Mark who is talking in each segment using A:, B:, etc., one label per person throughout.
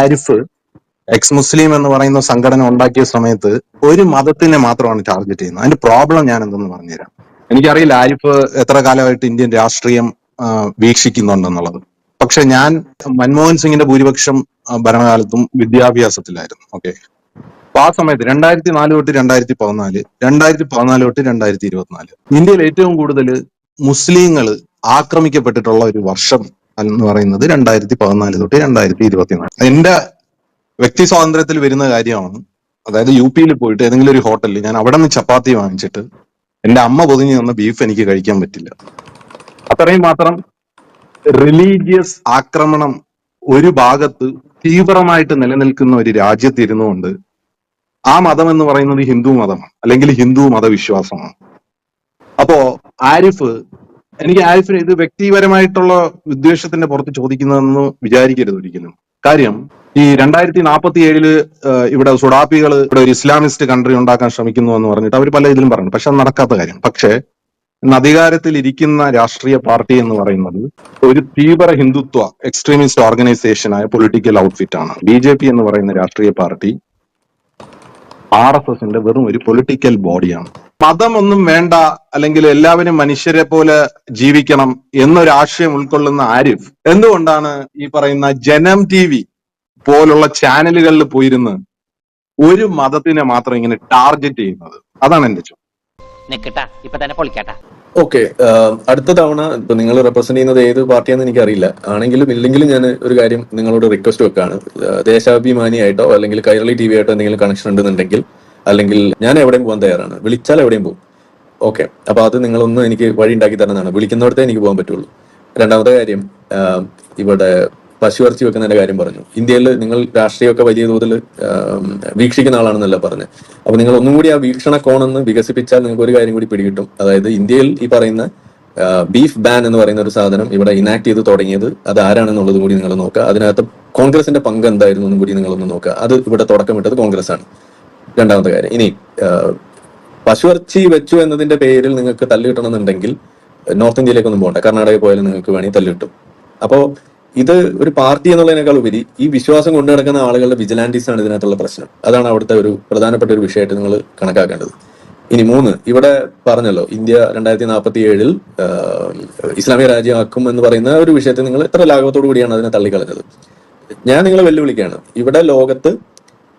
A: Arif X മുസ്ലിം എന്ന് പറയുന്ന സംഘടന ഉണ്ടാക്കിയ സമയത്ത് ഒരു മതത്തിനെ മാത്രമാണ് ടാർഗറ്റ് ചെയ്യുന്നത്. അതിന്റെ പ്രോബ്ലം ഞാൻ എന്തെന്ന് പറഞ്ഞുതരാം. എനിക്കറിയില്ല ആരിഫ് എത്ര കാലമായിട്ട് ഇന്ത്യൻ രാഷ്ട്രീയം വീക്ഷിക്കുന്നുണ്ടെന്നുള്ളത്. പക്ഷെ ഞാൻ മൻമോഹൻ സിംഗിന്റെ ഭൂരിപക്ഷം ഭരണകാലത്തും വിദ്യാഭ്യാസത്തിലായിരുന്നു. ഓക്കെ അപ്പൊ ആ സമയത്ത് രണ്ടായിരത്തി നാല് തൊട്ട് രണ്ടായിരത്തി പതിനാല് രണ്ടായിരത്തി പതിനാല് തൊട്ട് രണ്ടായിരത്തി ഇരുപത്തിനാല് ഇന്ത്യയിൽ ഏറ്റവും കൂടുതൽ മുസ്ലിങ്ങൾ ആക്രമിക്കപ്പെട്ടിട്ടുള്ള ഒരു വർഷം എന്ന് പറയുന്നത് രണ്ടായിരത്തി പതിനാല് തൊട്ട് രണ്ടായിരത്തി ഇരുപത്തിനാല്. എന്റെ വ്യക്തി സ്വാതന്ത്ര്യത്തിൽ വരുന്ന കാര്യമാണ്. അതായത് യു പിയിൽ പോയിട്ട് ഏതെങ്കിലും ഒരു ഹോട്ടലിൽ ഞാൻ അവിടെ നിന്ന് ചപ്പാത്തി വാങ്ങിച്ചിട്ട് എന്റെ അമ്മ പൊതിഞ്ഞു തന്ന ബീഫ് എനിക്ക് കഴിക്കാൻ പറ്റില്ല. അത്രയും മാത്രം റിലീജിയസ് ആക്രമണം ഒരു ഭാഗത്ത് തീവ്രമായിട്ട് നിലനിൽക്കുന്ന ഒരു രാജ്യത്ത് ഇരുന്നുകൊണ്ട് ആ മതം എന്ന് പറയുന്നത് ഹിന്ദു മതമാണ്. അല്ലെങ്കിൽ ഹിന്ദു മതവിശ്വാസമാണ്. അപ്പോ ആരിഫ് എനിക്ക് ആരിഫിന് ഇത് വ്യക്തിപരമായിട്ടുള്ള ഉദ്ദേശത്തിന്റെ പുറത്ത് ചോദിക്കുന്നതെന്ന് വിചാരിക്കരുത് ഒരിക്കലും. കാര്യം ഈ രണ്ടായിരത്തി നാൽപ്പത്തി ഏഴിൽ ഇവിടെ സുഡാപ്പികൾ ഇവിടെ ഒരു ഇസ്ലാമിസ്റ്റ് കൺട്രി ഉണ്ടാക്കാൻ ശ്രമിക്കുന്നു എന്ന് പറഞ്ഞിട്ട് അവർ പല ഇതിലും പറഞ്ഞു പക്ഷെ അത് നടക്കാത്ത കാര്യം. പക്ഷേ അധികാരത്തിൽ ഇരിക്കുന്ന രാഷ്ട്രീയ പാർട്ടി എന്ന് പറയുന്നത് ഒരു തീവ്ര ഹിന്ദുത്വ എക്സ്ട്രീമിസ്റ്റ് ഓർഗനൈസേഷനായ പൊളിറ്റിക്കൽ ഔട്ട്ഫിറ്റ് ആണ്. ബി ജെ പി എന്ന് പറയുന്ന രാഷ്ട്രീയ പാർട്ടി ആർ എസ് എസിന്റെ വെറും ഒരു പൊളിറ്റിക്കൽ ബോഡിയാണ് മതം ഒന്നും വേണ്ട അല്ലെങ്കിൽ എല്ലാവരും മനുഷ്യരെ പോലെ ജീവിക്കണം എന്നൊരു ആശയം ഉൾക്കൊള്ളുന്ന ആരിഫ്. എന്തുകൊണ്ടാണ് ഈ പറയുന്ന ജനം ടി വി പോലുള്ള ചാനലുകളിൽ പോയിരുന്ന് ഒരു മതത്തിനെ മാത്രം ഇങ്ങനെ ടാർഗറ്റ് ചെയ്യുന്നത്? അതാണ് എന്റെ ചോദ്യം.
B: നിക്കട്ടാ ഇപ്പൊ തന്നെ പൊളിക്കാട്ടാ.
C: ഓക്കെ അടുത്ത തവണ ഇപ്പൊ നിങ്ങൾ റെപ്രസെന്റ് ചെയ്യുന്നത് ഏത് പാർട്ടിയാണെന്ന് എനിക്കറിയില്ല. ആണെങ്കിലും ഇല്ലെങ്കിലും ഞാൻ ഒരു കാര്യം നിങ്ങളോട് റിക്വസ്റ്റ് വെക്കാണ്. ദേശാഭിമാനിയായിട്ടോ അല്ലെങ്കിൽ കൈരളി ടി വി ആയിട്ടോ എന്തെങ്കിലും കണക്ഷൻ ഉണ്ടെന്നുണ്ടെങ്കിൽ അല്ലെങ്കിൽ ഞാൻ എവിടെയും പോകാൻ തയ്യാറാണ്. വിളിച്ചാൽ എവിടെയും പോകും. ഓക്കെ അപ്പൊ അത് നിങ്ങളൊന്ന് എനിക്ക് വഴി ഉണ്ടാക്കി തരുന്നതാണ് വിളിക്കുന്നിടത്തേ എനിക്ക് പോകാൻ പറ്റുള്ളൂ. രണ്ടാമത്തെ കാര്യം ഇവിടെ പശു ഇറച്ചി വെക്കുന്നതിന്റെ കാര്യം പറഞ്ഞു. ഇന്ത്യയിൽ നിങ്ങൾ രാഷ്ട്രീയമൊക്കെ വലിയ തോതിൽ വീക്ഷിക്കുന്ന ആളാണെന്നല്ല പറഞ്ഞത് അപ്പൊ നിങ്ങൾ ഒന്നും കൂടി ആ വീക്ഷണ കോണെന്ന് വികസിപ്പിച്ചാൽ നിങ്ങൾക്ക് ഒരു കാര്യം കൂടി പിടികിട്ടും. അതായത് ഇന്ത്യയിൽ ഈ പറയുന്ന ബീഫ് ബാൻ എന്ന് പറയുന്ന ഒരു സാധനം ഇവിടെ ഇനാക്ട് ചെയ്ത് തുടങ്ങിയത് അത് ആരാണെന്നുള്ളത് കൂടി നിങ്ങൾ നോക്കുക. അതിനകത്ത് കോൺഗ്രസിന്റെ പങ്ക് എന്തായിരുന്നു എന്നും കൂടി നിങ്ങളൊന്ന് നോക്കുക. അത് ഇവിടെ തുടക്കമിട്ടത് കോൺഗ്രസ് ആണ് രണ്ടാമത്തെ കാര്യം. ഇനി പശുവർച്ചി വെച്ചു എന്നതിന്റെ പേരിൽ നിങ്ങൾക്ക് തല്ല് കിട്ടണമെന്നുണ്ടെങ്കിൽ നോർത്ത് ഇന്ത്യയിലേക്കൊന്നും പോകണ്ട. കർണാടകയിൽ പോയാലും നിങ്ങൾക്ക് വേണമെങ്കിൽ തല്ല് കിട്ടും അപ്പോ ഇത് ഒരു പാർട്ടി എന്നുള്ളതിനേക്കാൾ ഉപരി ഈ വിശ്വാസം കൊണ്ടു നടക്കുന്ന ആളുകളുടെ വിജിലാന്റീസ് ആണ് ഇതിനകത്തുള്ള പ്രശ്നം. അതാണ് അവിടുത്തെ ഒരു പ്രധാനപ്പെട്ട ഒരു വിഷയമായിട്ട് നിങ്ങൾ കണക്കാക്കേണ്ടത്. ഇനി മൂന്ന് ഇവിടെ പറഞ്ഞല്ലോ ഇന്ത്യ രണ്ടായിരത്തി നാൽപ്പത്തി ഏഴിൽ ഇസ്ലാമിക രാജ്യമാക്കും എന്ന് പറയുന്ന ഒരു വിഷയത്തെ നിങ്ങൾ എത്ര ലാഘവത്തോടു കൂടിയാണ് അതിനെ തള്ളിക്കളഞ്ഞത്. ഞാൻ നിങ്ങളെ വെല്ലുവിളിക്കുകയാണ്. ഇവിടെ ലോകത്ത്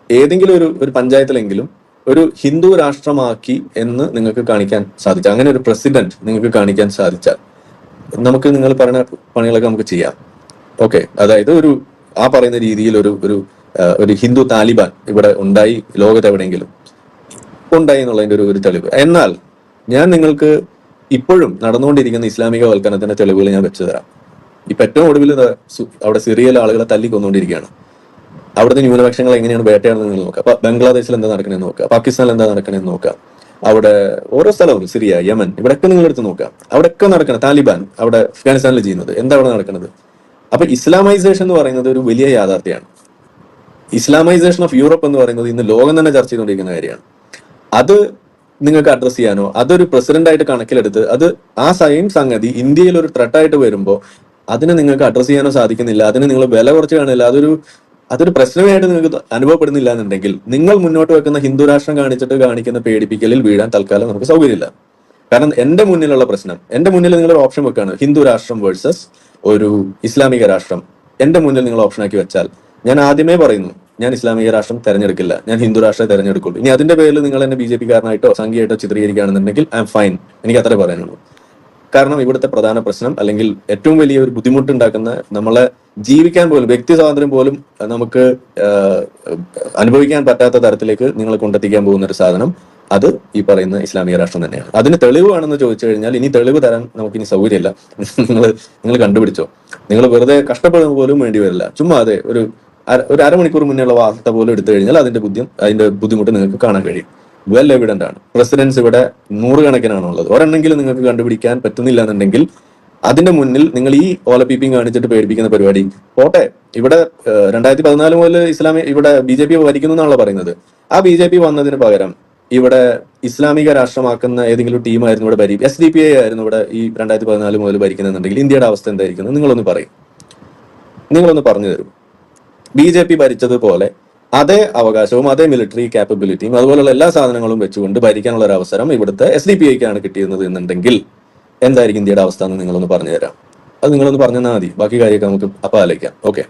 C: ഏതെങ്കിലും ഒരു ഒരു പഞ്ചായത്തിലെങ്കിലും ഒരു ഹിന്ദു രാഷ്ട്രമാക്കി എന്ന് നിങ്ങൾക്ക് കാണിക്കാൻ സാധിച്ചാൽ അങ്ങനെ ഒരു പ്രസിഡന്റ് നിങ്ങൾക്ക് കാണിക്കാൻ സാധിച്ചാൽ നമുക്ക് നിങ്ങൾ പറയുന്ന പണികളൊക്കെ നമുക്ക് ചെയ്യാം. ഓക്കെ അതായത് ഒരു ആ പറയുന്ന രീതിയിൽ ഒരു ഒരു ഒരു ഹിന്ദു താലിബാൻ ഇവിടെ ഉണ്ടായി ലോകത്ത് എവിടെയെങ്കിലും ഉണ്ടായി എന്നുള്ളതിന്റെ ഒരു ഒരു തെളിവ്. എന്നാൽ ഞാൻ നിങ്ങൾക്ക് ഇപ്പോഴും നടന്നുകൊണ്ടിരിക്കുന്ന ഇസ്ലാമിക വൽക്കരണത്തിന്റെ തെളിവുകൾ ഞാൻ വെച്ചു തരാം. ഇപ്പൊ ഏറ്റവും ഒടുവിൽ അവിടെ സിറിയയിലെ ആളുകളെ തല്ലി കൊന്നുകൊണ്ടിരിക്കുകയാണ് അവിടുത്തെ ന്യൂനപക്ഷങ്ങൾ എങ്ങനെയാണ് വേട്ടയാണെന്ന് നോക്കുക. അപ്പൊ ബംഗ്ലാദേശിൽ എന്താ നടക്കണമെന്ന് നോക്കുക. പാകിസ്ഥാനിൽ എന്താ നടക്കണമെന്ന് നോക്കുക. അവിടെ ഓരോ സ്ഥലവും സിറിയ യമൻ ഇവിടെയൊക്കെ നിങ്ങൾ എടുത്ത് നോക്കുക. അവിടെയൊക്കെ നടക്കണം താലിബാൻ അവിടെ അഫ്ഗാനിസ്ഥാനിൽ ചെയ്യുന്നത്. എന്താ അവിടെ നടക്കുന്നത് അപ്പൊ ഇസ്ലാമൈസേഷൻ എന്ന് പറയുന്നത് ഒരു വലിയ യാഥാർത്ഥ്യമാണ്. ഇസ്ലാമൈസേഷൻ ഓഫ് യൂറോപ്പ് എന്ന് പറയുന്നത് ഇന്ന് ലോകം തന്നെ ചർച്ച ചെയ്തുകൊണ്ടിരിക്കുന്ന കാര്യമാണ്. അത് നിങ്ങൾക്ക് അഡ്രസ് ചെയ്യാനോ അതൊരു പ്രസിഡന്റ് ആയിട്ട് കണക്കിലെടുത്ത് അത് ആ സെയിം സംഗതി ഇന്ത്യയിൽ ഒരു ത്രെട്ടായിട്ട് വരുമ്പോൾ അതിനെ നിങ്ങൾക്ക് അഡ്രസ് ചെയ്യാനോ സാധിക്കുന്നില്ല. അതിന് നിങ്ങൾ വില കുറച്ച് കാണില്ല. അതൊരു അതൊരു പ്രശ്നമായിട്ട് നിങ്ങൾക്ക് അനുഭവപ്പെടുന്നില്ല എന്നുണ്ടെങ്കിൽ നിങ്ങൾ മുന്നോട്ട് വെക്കുന്ന ഹിന്ദു രാഷ്ട്രം കാണിച്ചിട്ട് കാണിക്കുന്ന പേടിപ്പിക്കലിൽ വീഴാൻ തൽക്കാലം നമുക്ക് സൗകര്യമില്ല. കാരണം എന്റെ മുന്നിലുള്ള പ്രശ്നം എന്റെ മുന്നിൽ നിങ്ങൾ ഒരു ഓപ്ഷൻ വെക്കാണ്. ഹിന്ദു രാഷ്ട്രം വേഴ്സസ് ഒരു ഇസ്ലാമിക രാഷ്ട്രം. എന്റെ മുന്നിൽ നിങ്ങൾ ഓപ്ഷൻ ആക്കി വെച്ചാൽ ഞാൻ ആദ്യമേ പറയുന്നു ഞാൻ ഇസ്ലാമിക രാഷ്ട്രം തെരഞ്ഞെടുക്കില്ല ഞാൻ ഹിന്ദു രാഷ്ട്രം തെരഞ്ഞെടുക്കുള്ളൂ. ഇനി അതിന്റെ പേരിൽ നിങ്ങൾ എന്നെ ബി ജെ പിക്കാരനായിട്ടോ സംഘിയായിട്ടോ ചിത്രീകരിക്കുകയാണെന്നുണ്ടെങ്കിൽ ഐ എം ഫൈൻ എനിക്ക് അത്രേ പറയാനുള്ളൂ. കാരണം ഇവിടുത്തെ പ്രധാന പ്രശ്നം അല്ലെങ്കിൽ ഏറ്റവും വലിയ ഒരു ബുദ്ധിമുട്ടുണ്ടാക്കുന്ന നമ്മളെ ജീവിക്കാൻ പോലും വ്യക്തി സ്വാതന്ത്ര്യം പോലും നമുക്ക് അനുഭവിക്കാൻ പറ്റാത്ത തരത്തിലേക്ക് നിങ്ങളെ കൊണ്ടെത്തിക്കാൻ പോകുന്ന ഒരു സാധനം അത് ഈ പറയുന്ന ഇസ്ലാമിക രാഷ്ട്രം തന്നെയാണ്. അതിന് തെളിവ് വേണമെന്ന് ചോദിച്ചു കഴിഞ്ഞാൽ ഇനി തെളിവ് തരാൻ നമുക്ക് ഇനി സൗകര്യമില്ല. നിങ്ങൾ നിങ്ങൾ കണ്ടുപിടിച്ചോ. നിങ്ങൾ വെറുതെ കഷ്ടപ്പെടുന്ന പോലും വേണ്ടി വരില്ല. ചുമ്മാ അതെ ഒരു ഒരു അരമണിക്കൂർ മുന്നേയുള്ള വാർത്ത പോലും എടുത്തു കഴിഞ്ഞാൽ അതിന്റെ ബുദ്ധിം അതിന്റെ ബുദ്ധിമുട്ട് നിങ്ങൾക്ക് കാണാൻ കഴിയും. വെൽ എവിഡന്റ് ആണ്. പ്രസിഡൻസ് ഇവിടെ നൂറുകണക്കിനാണ് ഉള്ളത്. ഒരെണ്ണെങ്കിലും നിങ്ങൾക്ക് കണ്ടുപിടിക്കാൻ പറ്റുന്നില്ല എന്നുണ്ടെങ്കിൽ അതിന്റെ മുന്നിൽ നിങ്ങൾ ഈ ഓലപ്പീപ്പിംഗ് കാണിച്ചിട്ട് പേടിപ്പിക്കുന്ന പരിപാടി. പോട്ടെ ഇവിടെ രണ്ടായിരത്തി പതിനാല് മുതൽ ഇസ്ലാമി ഇവിടെ ബി ജെ പി ഭരിക്കുന്നു എന്നാണല്ലോ പറയുന്നത്. ആ ബി ജെ പി വന്നതിന് പകരം ഇവിടെ ഇസ്ലാമിക രാഷ്ട്രമാക്കുന്ന ഏതെങ്കിലും ടീമായിരുന്നു ഇവിടെ ഭരി എസ് ഡി പി ഐ ആയിരുന്നു ഇവിടെ ഈ രണ്ടായിരത്തി പതിനാല് മുതൽ ഭരിക്കുന്നുണ്ടെങ്കിൽ ഇന്ത്യയുടെ അവസ്ഥ എന്തായിരിക്കും എന്ന് നിങ്ങളൊന്ന് പറയും. നിങ്ങളൊന്ന് പറഞ്ഞു തരും. ബി ജെ പി ഭരിച്ചതുപോലെ അതേ അവകാശവും അതേ മിലിറ്ററി കാപ്പബിലിറ്റിയും അതുപോലുള്ള എല്ലാ സാധനങ്ങളും വെച്ചുകൊണ്ട് ഭരിക്കാനുള്ള ഒരു അവസരം ഇവിടുത്തെ എസ് ഡി പി ഐക്കാണ് കിട്ടിയിരുന്നത് എന്നുണ്ടെങ്കിൽ എന്തായിരിക്കും ഇന്ത്യയുടെ അവസ്ഥ എന്ന് നിങ്ങളൊന്ന് പറഞ്ഞു തരാം. അത് നിങ്ങളൊന്ന് പറഞ്ഞു തന്നാൽ മതി. ബാക്കി കാര്യമൊക്കെ നമുക്ക് അപ്പൊ ആലോചിക്കാം. ഓക്കെ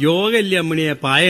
D: യോഗ ഇല്ല അമ്മണിയെ പായ